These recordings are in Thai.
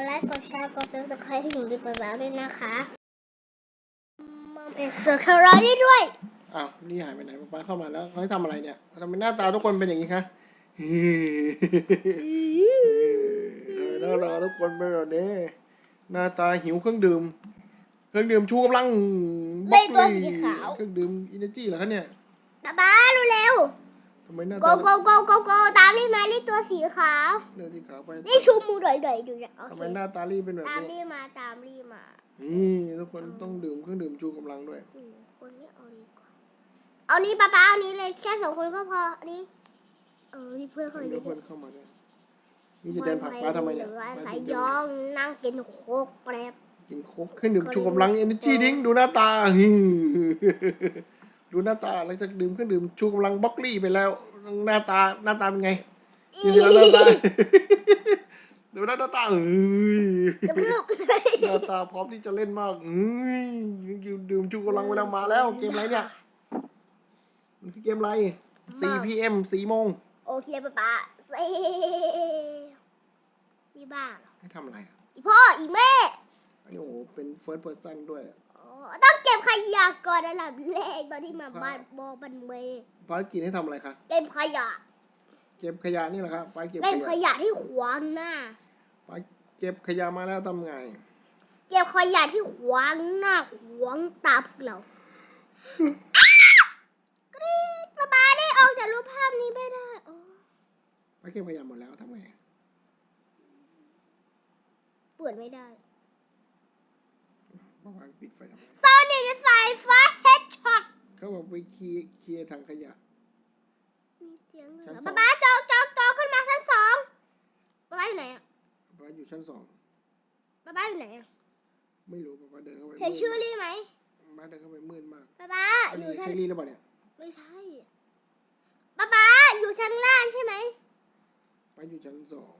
ดไลค์ กดแชร์ กด subscribe ให้หนูดีกว่าแล้วด้วยนะคะมาเป็นเซอร์เคิลร้อยได้ด้วย อ้าว นี่หายไปไหนป๊าป๊าเข้ามาแล้ว เขาให้ทำอะไรเนี่ยทำไมหน้าตาทุกคนเป็นอย่างนี้คะหน้าตาทุกคนเป็นแบบนี้หน้าตาหิวเครื่องดื่ม เครื่องดื่มชูกำลังเล่นตัวสีขาวเครื่องดื่มอินเนจีเหรอคะเนี่ยป๊าป๊าเร็วๆทำไมหน้าๆตา go go go go go ตามนี่มานี่ตัวส ขาวเนื้อสีขาวไปนี่ชูมือด่อยๆดูนะโอทำเคไมหน้าตารีบเป็นแบบตามนี้นี่มาตามนี่มานี่ทุกคนต้องดื่มเครื่องดื่มชูกำลังด้วย อืมคนนี้เอาดีกว่าเอานี้ป๊าป๊าเอานี้เลยแค่สองคนก็พออันนี้เออนี่เพื่อนเขาเดี๋ยวด้เพื่วอยนเข้ามาด้วยนี่จะเดินผลักป้าทำไมเนี่ยเหลือป้าสาจะยเดินยองนั่งกินโคกแป๊บกินโค้กเครื่องดื่มชูกำลังเอเนจีดิ้งดูหน้าตาฮึ่มดูหน้าตาหลังจากดื่มเครื่องดื่มชูกำลังบล็อกลี่ไปแล้ว หน้าตาหน้าตาเป็นไง จริงๆแล้วหน้าตาดูหน้าตาเอ้ยกระพืบหน้าตาพร้อมที่จะเล่นมากเอ้ยดื่มชูกำลังเวลามาแล้ว เกมอะไรเนี่ยมันคือเกมอะไร 4 pm 4โมงโอเคป๊าป๊าเอ้นี่บ้าเหรอให้ทำอะไรอะอีพ่ออีแม่อันนี้โอ้โหเป็น first person ด้วยอ๋อต้องเก็บขยะก่อนระดับแรกตอนที่มาบ้านโบบันเมย์ภารกิจให้ทำอะไรคะเก็บขยะ เก็บขยะนี่แหละครับไปเก็บเก็บขขยะยะที่ขวางหน้า ไปเก็บขยะมาแล้วทำไง เก็บขยะที่ขวางหน้าขวางตาพวกเรากรี๊ดป๊าป๊าได้ออกจากรูปภาพนี้ไม่ได้โอ้ไปเก็บขยะหมดแล้วทำไงเปิดไม่ได้บอกว่าปิดไฟทำไมโซนิกสายฟ้าเฮดช็อตเขาบอกไปเคลียร์เคลียร์ถังขยะ มีเสียงด้วยชั้นเหรอสองป๊าป๊า ป้าอยู่ชั้นสองป๊าป๊าอยู่ไหนอะไม่รู้ป้าเดินเข้าไปเห็นชื่อรี่ไหมป้าเดินเข้าไปมืดมากป๊าป๊าอันอนี้ยู่ชั้นใช่รี่หรือเปล่าเนี่ยไม่ใช่ป๊าป๊าอยู่ชั้นล่างใช่ไหมป้าอยู่ชั้นสอง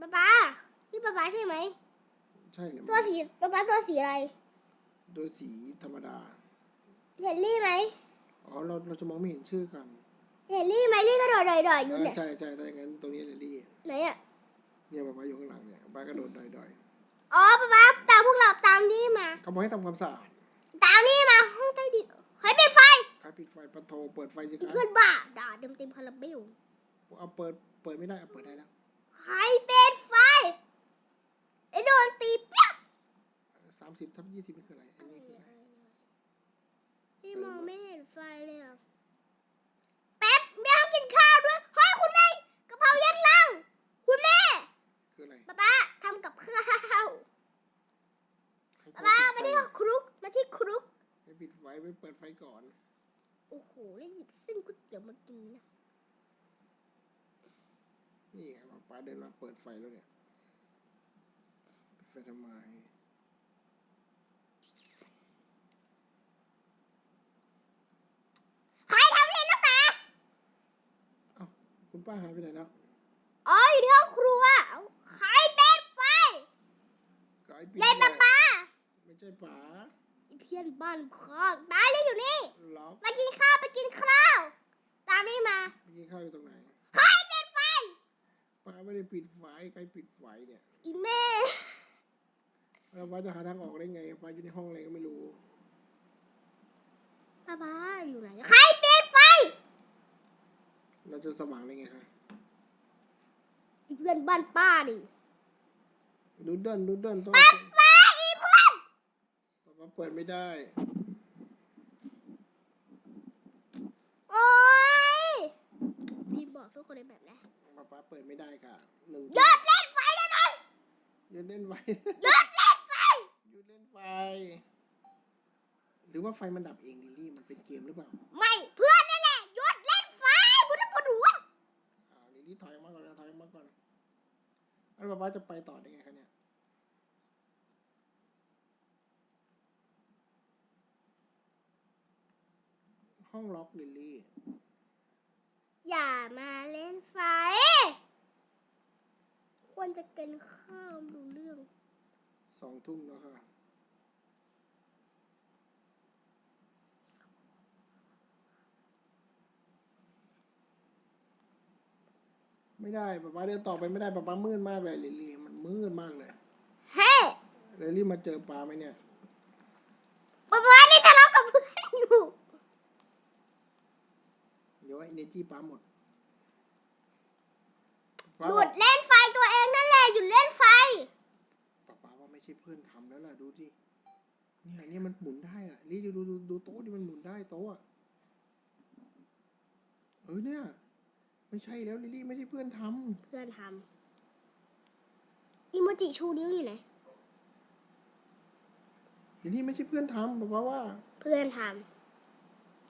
ป๊าป๊านี่ป๊าป๊าใช่ไหมใช่หรือตัวสีป๊าป๊าตัวสีอะไรโดยสีธรรมดา เห็นรี่ไหมอ๋อเราเราจะมองไม่เห็นชื่อกัน เห็นรี่ไหมรี่กระโดดดอยๆอยู่อ่าเนี่ย ใช่ใช่ถ้าอย่างนั้นตรงนี้เลยรี่ไหนอะ เนี่ยป้าอยู่ข้างหลังเนี่ยป้ากระโดดดอยอ๋อป๊าป๊าตามพวกเราตามนี่มา ๆเขาบอกให้ทำความสะอาดตามนี่มาห้องใต้ดินใครปิดไฟใครปิดไฟปะโทเปิดไฟสิไอ้คะเพื่อนบ้าด่าเต็มเต็มๆคาราเบลเอาเปิดเปิดไม่ได้เอาเปิดได้แล้วใครปิดไฟไอ้โดนตีเปี้ยสามสิบทับยี่สิบนี่คืออะไรอันนี้คืออะไร พี่มองไม่เห็นไฟเลยอะแป๊บแม่ต้องกินข้าวด้วยเฮ้ยคุณแม่กะเพรายัดลัง คุณแม่ คืออะไร ป๊าป๊าทำกับข้าวให้ป๊าพ่อป๊าปิมาดไฟที่ครุกมาที่ครุกให้ปิดไฟไปเปิดไฟก่อน โอ้โหแล้วหยิบเส้นก๋วยเตี๋ยวมากินนะนี่ไงป้าป้าเดินมาเปิดไฟแล้วเนี่ยปิดไฟทำไมใครทำเล่นนะป๊าคุณป้าหายไปไหนแล้ว อ๋ออยู่ที่ห้องครัวเอ้าใครปิดไฟ ก็ไอ้ปิดเล่นไฟป๊าป๊าไม่ใช่ป๋าไอ้เพี้ยนบ้านข้างป๊าเลยอยู่นี่ล็อกมากินข้าวไปกินข้าว ตามนี่มาเมื่อกี้ข้าวอยู่ตรงไหนใครปิดไฟป้าไม่ได้ปิดไฟใครปิดไฟเนี่ยอีแม่แล้วป้าจะหาทางออกได้ไงป้าอยู่ในห้องอะไรก็ไม่รู้ป๊าป๊าอยู่ไหนใครปิดไฟ เราจะสว่างได้ไงคะไอีเพื่อนบ้านป้าดิ ดูเดินดูเดินต้องป๊าป๊าอีเพื่อนป้าเปิดไม่ได้ โอ้ยพี่บอกทุกคนในแบบนะป้าป้าเปิดไม่ได้ค่ะหนึ่งหยุดเล่นไฟได้ไหมหยุดเล่นไฟหยุดเล่นไฟหยุดเล่นไฟ หรือว่าไฟมันดับเองลิลลี่มันเป็นเกมหรือเปล่า ไม่เพื่อนนั่นแหละหยุดเล่นไฟกูจะปวดหัวอ่าลิลลี่ถอยออกมาก่อนนะถอยออกมาก่อน แล้วป้าป้าจะไปต่อได้ไงคะเนี่ยห้องล็อกลิลลี่ อย่ามาเล่นไฟ ควรจะกินข้าวดูเรื่อง สองทุ่มแล้วค่ะ ไม่ได้ป๊าป๊าเดินต่อไปไม่ได้ป๊าป๊ามืดมากเลยลิลลี่มันมืดมากเลยเลยรีบมาเจอปลาไหมเนี่ยป๊าป๊านี่ทะเลาะกับเพื่อนอยู่เดี๋ยวว่าอินเนจีปลาหมดหยุดเล่นไฟตัวเองนั่นแหละหยุดเล่นไฟป้าป้าว่าไม่ใช่เพื่อนทำแล้วล่ะดูดิเนี่ยเนี่ยมันหมุนได้อะรีดูดูดูดูโต๊ะดิมันหมุนได้โต๊ะอะเออเนี่ย ไม่ใช่แล้วลิลลี่ไม่ใช่เพื่อนทำเพื่อนทำอิโมจิชูนิ้วอยู่ไหนลิลลี่ไม่ใช่เพื่อนทำป้าป้าว่า เพื่อนท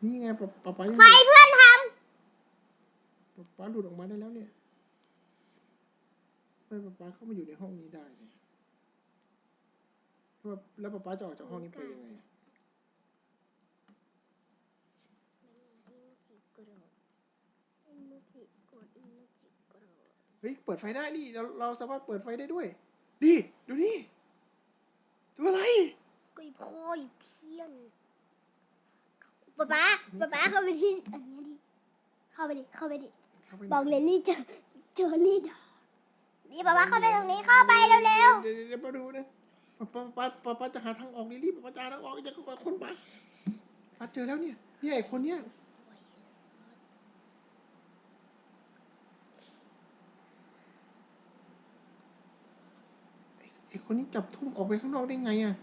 นี่ไงป้าป้าป้ายังำไฟเพื่อนทป้าป้าหลุดออกมาได้แล้วเนี่ยทำไมป้าป้าเข้ามาอยู่ในห้องนี้ได้เนี่ยแล้วแล้วป้าป้าจะออกจากห้องนี้ไปยังไงอะำอิโมจิกดอิโมจิกด เฮ้ยเปิดไฟได้ดิเราเราสามารถเปิดไฟได้ด้วยดิดูนี่ตัวอะไรก็อีพ่ออีเพี้ยนป๊าป๊าป๊าป๊าเข้าไปที่อันนี้ดิเข้าไปดิเข้าไปดิเข้าไปไหนบอกเลนลี่เจอเจอลี่ดอนี่ป๊าป๊าเข้าไปตรงนี้เข้าไปเร็วเดี๋ยวเดี๋ยวเดี๋ยวมาดูนะป้าป้าป้าป้าจะหาทางออกดิรีบป้าจะหาทางออกจะก็คนป้าป้าเจอแล้วเนี่ยเนี่ยไอ้คนเนี้ย ไอ้ไอ้คนนี้จับทุ่มออกไปข้างนอกได้ไงอะ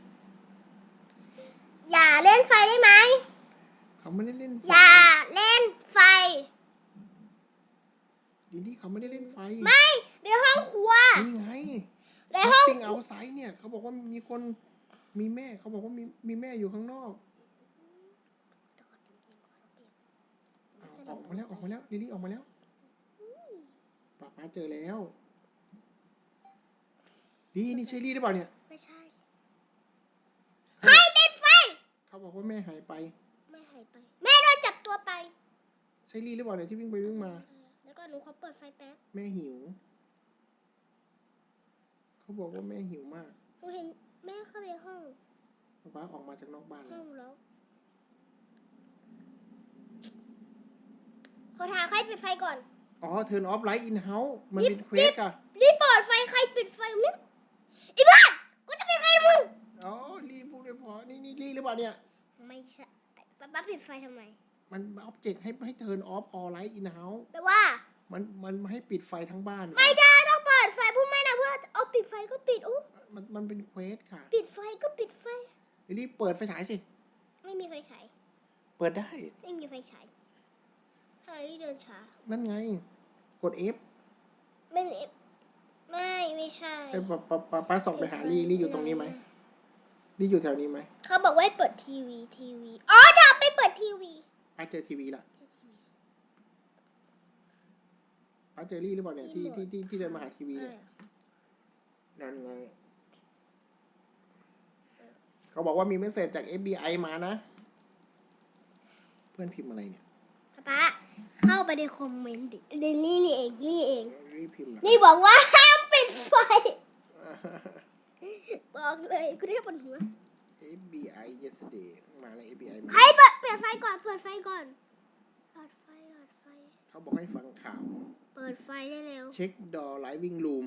ๆอย่าเล่นไฟได้ไหม เขาไม่ได้เล่นไฟอย่าเล่นไฟดิลี่เขาไม่ได้เล่นไฟไม่ ในห้องครัว นี่ไงในห้อง ติ้งเอาไซด์เนี่ยเขาบอกว่ามีคนมีแม่เขาบอกว่ามีมีแม่อยู่ข้างนอกเอาออกมาแล้วออกมาแล้วลิลี่ออกมาแล้วป้าป้าเจอแล้ว ดีนี่ใช่ลี่หรือเปล่าเนี่ย ไม่ใช่ให้ปิดไฟเขาบอกว่าแม่หายไปไม่หายไป แม่โดนจับตัวไป ใช่ลี่หรือเปล่าเนี่ยที่วิ่งไปวิ่งมา แล้วก็หนูขอเปิดไฟแป๊บ แม่หิว เขาบอกว่าแม่หิวมากหนูเห็นแม่เข้าไปในห้องป้าป้าออกมาจากนอกบ้านห้แล้อวงแล้วขอถามใครปิดไฟก่อน อ๋อ turn off light in house มันรีบเป็นเควสอะ รีบเปิดไฟใครปิดไฟเนี่ยไอ้บ้ากูจะปิดไฟมึงอ๋อลี่พูดไม่พอนี่นี่ลี่หรือเปล่าเนี่ย ไม่ใช่ป๊าป๊าปิดไฟทำไมมันออบเจกต์ให้ให้ turn off all light in house แปลว่า มันมันให้ปิดไฟทั้งบ้าน ไม่ได้ต้องเปิดไฟพูดไม่นะเพื่อนเอาปิดไฟก็ปิดโอ้มันมันเป็นเควสค่ะ ปิดไฟก็ปิดไฟรีบเปิดไฟฉายสิ ไม่มีไฟฉาย เปิดได้ ไม่มีไฟฉายทำไมที่เดินช้า นั่นไง กด F ไม่มี ไม่ไม่ใช่ไอ้ป้าป้าป้าป้าส่องไปหาลี่ลี่อยู่ตรงนี้ไหมลี่อยู่แถวนี้ไหมเขาบอกว่าให้เปิดทีวีทีวีอ๋อจะเอาไปเปิดทีวีป้าเจอทีวีละป้าเจอลี่หรือเปล่าเนี่ยที่ที่ที่ที่เดินมาหาทีวีเนี่ยนั่นไงเขาบอกว่ามีเมสเซจจาก FBI มานะ เพื่อนพิมพ์อะไรเนี่ยป๊าป๊า เข้าไปในคอมเมนต์ดิเดลี่นี่เองนี่เอง รีบพิมพ์เหรอนี่บอกว่าห้ามปิดไฟ บอกเลยกูได้ปวดหัว FBI yesterday มาแล้ว FBI มาใครเปิดเปิดไฟก่อน เปิดไฟก่อนหลอดไฟหลอดไฟ เขาบอกให้ฟังข่าว เปิดไฟได้เร็ว เช็คดอไลวิ่งรูม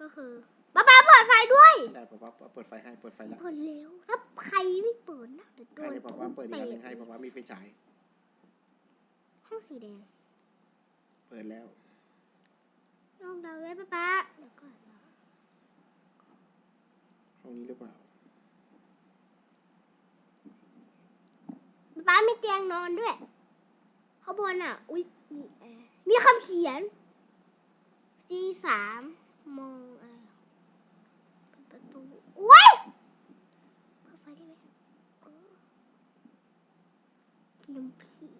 ก็คือป๊าป๊าเปิดไฟด้วยได้ป๊าป๊าเปิดไฟให้เปิดไฟแล้วเปิดเร็วถ้าใครไม่เปิดนะเดี๋ยวโดให้นเดี๋ยวป๊าป๊าเปิดอีกอันหนึงให้เตะป๊าป๊ามีไฟฉาย ห้องสีแดง เปิดแล้วลองเดาไว้ป๊าป๊าเดี๋ยวก่อนนะห้องนี้หรือเปล่าป๊าป๊ามีเตียงนอนด้วยข้างบนอะ อุ้ยมีแอร์มีคำเขียน C สามมองอะไรอะเปิดประตูอุ้ยเปิดไฟได้ไหมเออเกมผีป๊า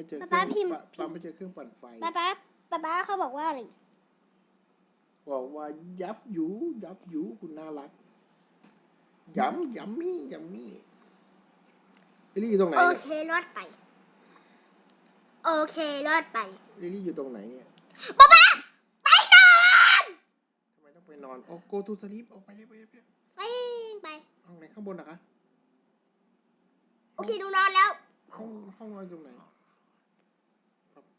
ไม่เจอเคป๊ารื่องป๊าพิมพ์ป๊าป๊าไม่เจอเครื่องปั่นไฟ ป๊าป๊าป๊าป๊าเขาบอกว่าอะไร บอกว่ายับหยูยับหยูคุณน่ารักย้ำย้ำมี่ย้ำมี่ลิลลี่อยู่ตรงไหนโอเนี่ยเครอดไป โอเครอดไป ลิลลี่อยู่ตรงไหนเนี่ยป๊าป๊าไปนอนทำไมต้องไปนอนโอ้ go to sleep ออกไปเลยไปเลยไปเลยไปไป ห้องไหนข้างบนเหรอคะโอเคหนูนอนแล้ว ห้องห้องนอนอยู่ตรงไหน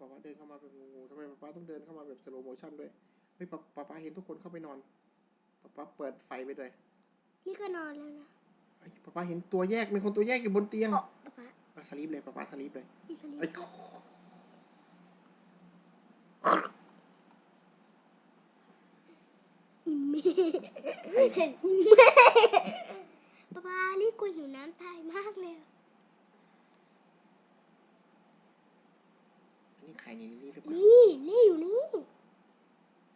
ป๊าป๊าป๊าเดินเข้ามาแบบงูๆทำไมป๊าป๊าต้องเดินเข้ามาแบบ slow motion ด้วยเฮ้ยป๊าป๊าป๊าเห็นทุกคนเข้าไปนอนป๊าป๊าเปิดไฟไปเลยนี่ก็นอนแล้วนะไอ้ป๊าป๊าเห็นตัวแยกมีคนตัวแยกอยู่บนเตียงโอ้ป๊าป๊าป๊าสลีปเลยป๊าป๊าสลีปเลยพี่สลีไอ้ปอิมเม่เห็นอิมเม่ป๊าป๊านี่กูหิวน้ำตายมากเลย อะอันนี้ใครนี่ลิลลี่หรือเปล่านี่นี่อยู่นี่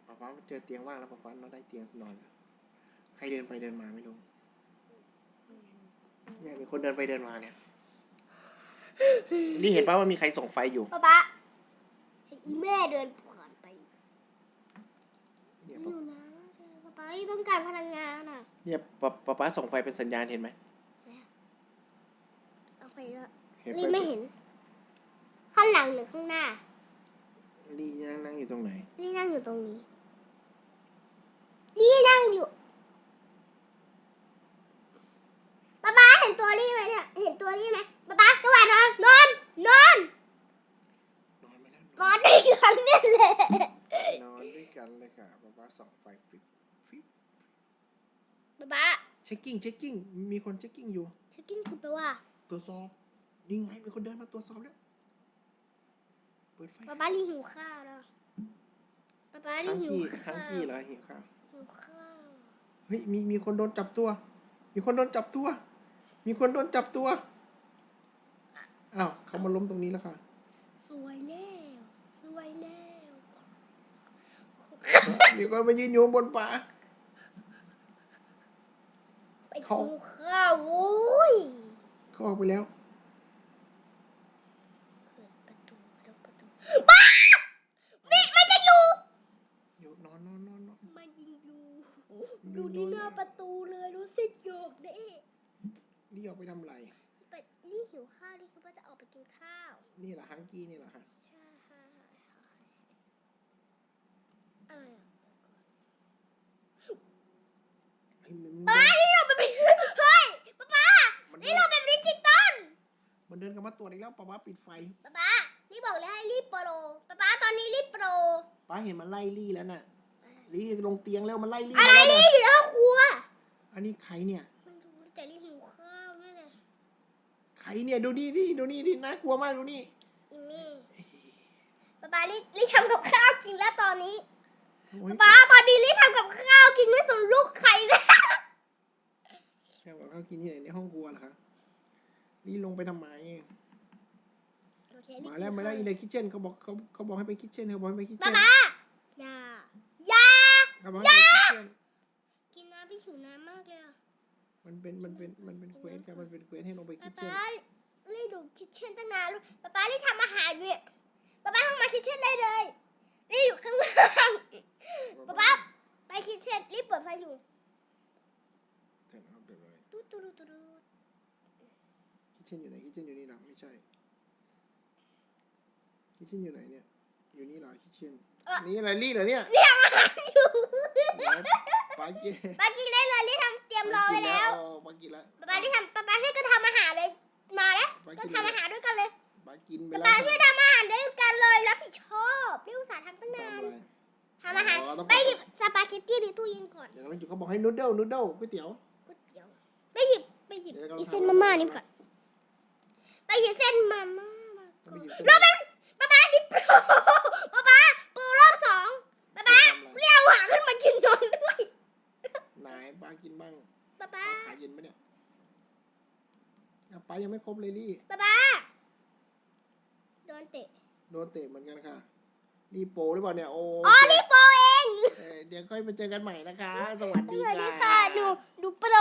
ป๊าป๊าเจอเตียงว่างแล้วป๊าป๊านอนได้เตียงนอนแล้วใครเดินไปเดินมาไม่รู้เนี่ยมีคนเดินไปเดินมาเนี่ย นี่เห็นป่าว่ามีใครส่องไฟอยู่ป๊าป๊าไอ้อีแม่เดินผ่านไปเนี่ยอป๊ายู่นะป๊าป๊านี่ต้องการพลังงานอะเนี่ยป๊าป๊าป๊าส่องไฟเป็นสัญญาณเห็นไหมเอาไปแล้วเห็นนี่ไหมไม่เห็น ข้างหลังหรือข้างหน้า ลี่นั่งนั่งอยู่ตรงไหนนี่นั่งอยู่ตรงนี้นี่นั่งอยู่ป๊าป๊าเห็นตัวนี่ไหมเนี่ย เห็นตัวนี่ไหมป๊าป๊าจังหวะนอนนอนนอนนอนไม่ได้นอนด้วยกันเนี่ยแหละนอนด้วยกันเลยค่ะป๊าป๊าส่องไฟฟิบฟิบป๊าป๊าเช็คกิ้งเช็คกิ้งมีคนเช็คกิ้งอยู่เช็คกิ้งคือแปลว่า ตรวจสอบนี่ไงมีคนเดินมาตรวจสอบแล้ว เปิดไฟป๊าป๊านี่หิวข้าวแล้วป๊าป๊านี่ค้างหิวกี้ข้าค้างวกี้เหรอหิวข้าวหิวข้าวเฮ้ยมีมีคนโดนจับตัว มีคนโดนจับตัว มีคนโดนจับตัวอ้าวเขามาล้มตรงนี้แล้วค่ะ สวยแล้วสวยแล้วมีคนมายืนอยู่บนป่าไปเขากินข้าวโว้ยเขาออกไปแล้ว เปิดประตูเปิดประตูป้านี่มันจะอยู่ อยู่นอนนอนนอนนอนมันยิงอยู่ดูดูที่ดูหน้าประตูเลยรู้สึกโยกเด้นี่ออกไปทำอะไรเป็ดนี่หิวข้าวนี่คือว่าจะออกไปกินข้าว นี่เหรอฮังกี้นี่เหรอคะใช่ค่ะอะไรอะเฮ้ยมันป้านี่เราเป็นเฮ้ยป้าป้ามันนี่เราเป็นดิจิตอลมันเดินกลับมาตรวจอีกแล้วป้าป้าปิดไฟป้าป้านี่บอกเลยให้รีบโปรป้าป้าตอนนี้รีบโปรป้าเห็นมันไล่ลี่แล้วน่ะ ลี่ลงเตียงแล้วมันไล่ลี่อะไรมาแล้วนี่นะอยู่ในห้องครัวอันนี้ใครเนี่ย ไม่รู้แต่รีบหิวข้าวนี่แหละใครเนี่ยดูนี่ดิดูนี่ดิน่ากลัวมากดูนี่อิมี่ป้าป้ารีบรีบทำกับข้าวกินแล้วตอนนี้โอ้ยป้าป้าตอนนี้รีบทำกับข้าวกินไม่สนลูกใครเลยแค่ว่าเขากินที่ไหนในห้องครัวเหรอคะลี่ลงไปทำไมมาแล้วมาแล้วอีในคิทเช่นเขาบอกเขาเขาบอกให้ไปคิทเช่นเขาบอกให้ไปคิทป้าเช่นป้าอย่าอย่า เขาบอกให้ไปคิทเช่น กินน้ำพี่หิวน้ำมากเลยอะมันเป็นมันเป็นมันเป็นเควสครับมันเป็นเควสให้ลงไปคิป้าทเช่นป้ารีบดูคิทเช่นตั้งนานแล้วป้าป้ารีบทำอาหารอยู่เนี่ยป้าป้าลงมาคิทเช่นได้เลยรีบอยู่ข้างล่างป้าป้าไปคิทเช่นรีบเปิดไฟอยู่เถิดเอาเดี๋ยวเลยตุ๊ดตุ๊ดตุ๊ดตุ๊ดคิทเช่นอยู่ไหนคิทเช่นอยู่นี่เหรอไม่ใช่คิทเช่นอยู่ไหนเนี่ยอยู่นี่เหรอคิทเช่นเออนี่อะไรลี่เหรอเนี่ยรีบทำอาหารอยู่ ปากินป้ากินได้เลยรีบทำเตรียมรอไว้แล้วปากินแล้วป้าป้ารีบทำป้าป้าช่วยกันทำอาหารเลยมาแล้วปาก็กินทำอาหารด้วยกันเลยปากินไปป้าแล้วป้าช่วยทำอาหารด้วยกันเลยรับผิดชอบรีบอุตส่าห์ทำตั้งนานทำอะไรทำอาหารอ๋อต้องไปหยิบสปาเกตตี้ในตู้เย็นก่อนเดี๋ยวเราอยู่เขาบอกให้นูดเดิลนูดเดิลก๋วยเตี๋ยวก๋วยเตี๋ยวไปหยิบไปหยิบเดี๋ยวเราอีทำเส้นมาม่านี่ก่อนไปหยิบเส้นมาม่ามาก่อนไปหยิบเส้นรอบแป๊บป้าป้านี่โปรป้าป้าโปรรอบสองป้าป้าทำอะไรเรียกหวานขึ้นมากินนอนด้วย ไหนปากินบ้างป้าปป้าลาขาเย็นปะเนี่ยอะปลายังไม่ครบเลยลี่ป้าป้าโดนเตะ โดนเตะเหมือนกันค่ะรีโปรหรือเปล่าเนี่ยโอ้อ๋อนี่โปรเอง เอ่อเดี๋ยวค่อยมาเจอกันใหม่นะคะ สวัสสดีวัสดีค่ะ ค่ะหนูหนูโปร